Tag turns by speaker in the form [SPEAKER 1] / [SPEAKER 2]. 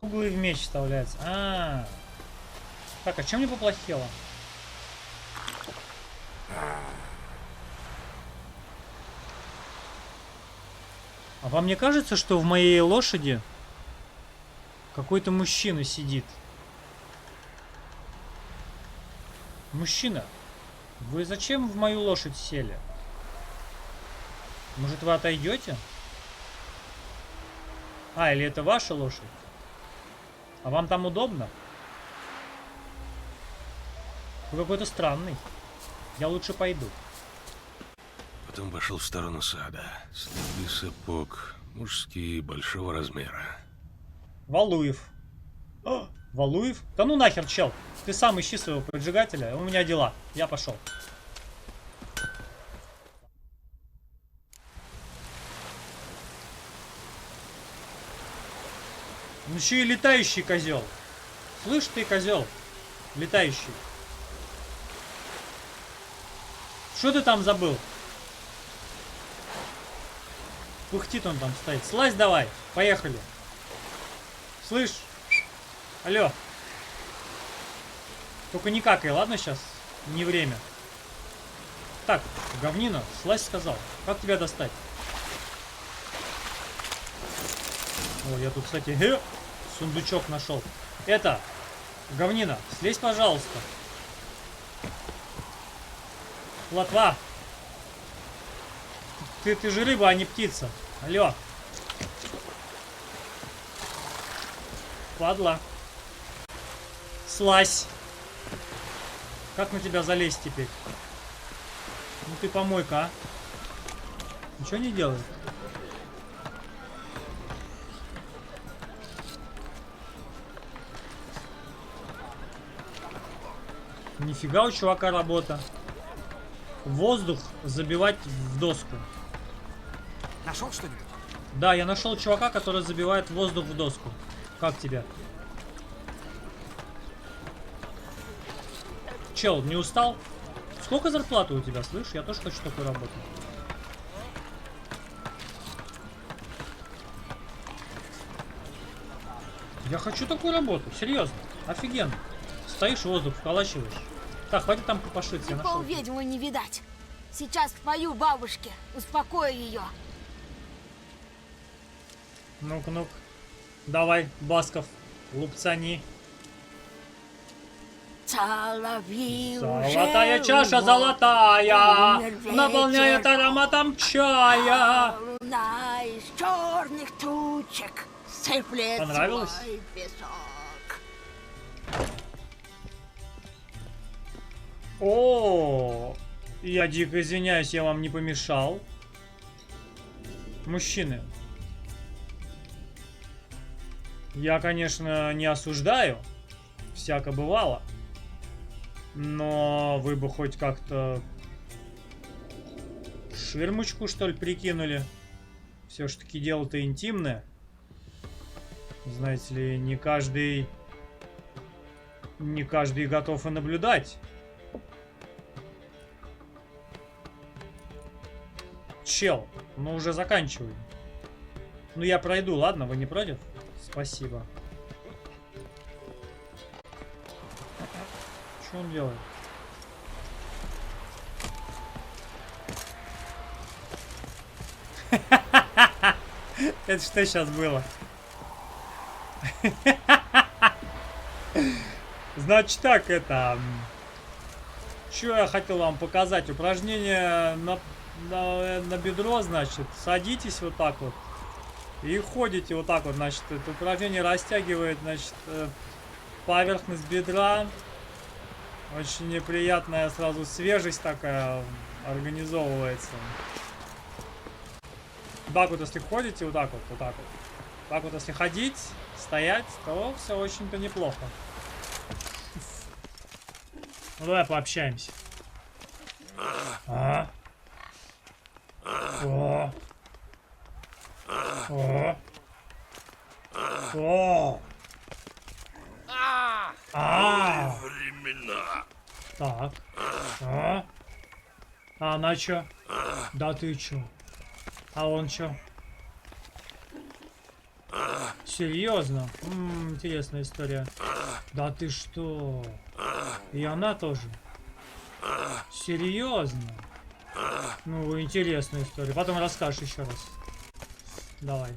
[SPEAKER 1] Углы в меч вставляется. А, -а, -а. Так, а чем мне поплохело? А вам не кажется, что в моей лошади какой-то мужчина сидит? Мужчина, вы зачем в мою лошадь сели? Может вы отойдете? А, или это ваша лошадь? А вам там удобно? Вы какой-то странный. Я лучше пойду.
[SPEAKER 2] Потом пошел в сторону сада. Следы сапог, мужские, большого размера.
[SPEAKER 1] Валуев. О, Валуев? Да ну нахер, чел. Ты сам ищи своего поджигателя. У меня дела. Я пошел. Ну еще и летающий козел. Слышь ты, козел? Летающий. Что ты там забыл? Пыхтит он там стоит. Слазь давай. Поехали. Слышь? Алло. Только не какай, ладно сейчас? Не время. Так, говнина, слазь сказал. Как тебя достать? О, я тут, кстати, сундучок нашел. Это, говнина, слезь, пожалуйста. Плотва. Ты, ты же рыба, а не птица. Алло. Падла. Слазь. Как на тебя залезть теперь? Ну ты помойка, а? Ничего не делает? Нифига у чувака работа. Воздух забивать в доску.
[SPEAKER 3] Нашел что-нибудь?
[SPEAKER 1] Да, я нашел чувака, который забивает воздух в доску. Как тебя? Чел, не устал? Сколько зарплаты у тебя, слышь? Я тоже хочу такую работу. Я хочу такую работу, серьезно. Офигенно. Стоишь, воздух вколачиваешь. Так, хватит там копошиться, я нашел.
[SPEAKER 4] Пол ведьмы не видать. Сейчас пою бабушке, успокою ее.
[SPEAKER 1] Ну-ка, ну-ка. Давай, Басков, лупцани. Золотая чаша золотая, наполняет ароматом чая.
[SPEAKER 4] Луна из черных тучек сыплет
[SPEAKER 1] Понравилось? О, я дико извиняюсь, я вам не помешал. Мужчины. Я, конечно, не осуждаю. Всяко бывало. Но вы бы хоть как-то ширмочку, что ли, прикинули. Все ж таки дело-то интимное. Знаете ли, не каждый... Не каждый готов и наблюдать. Чел, ну уже заканчивай. Ну я пройду, ладно? Вы не против? Спасибо. Что он делает? Это что сейчас было? Значит так, это... Что я хотел вам показать? Упражнение на, на, на бедро, значит. Садитесь вот так вот. И ходите вот так вот, значит. Это упражнение растягивает, значит, э, поверхность бедра. Очень неприятная сразу свежесть такая организовывается. Так вот, если ходите, вот так вот, вот так вот. Так вот, если ходить, стоять, то все очень-то неплохо. Ну давай пообщаемся. А? О. О. О. А.
[SPEAKER 2] Времена.
[SPEAKER 1] Так. А. А она чё? Да ты чё? А он чё? Серьезно? Интересная история. Да ты что? И она тоже? Серьезно? Ну, интересная история. Потом расскажешь еще раз. Давай.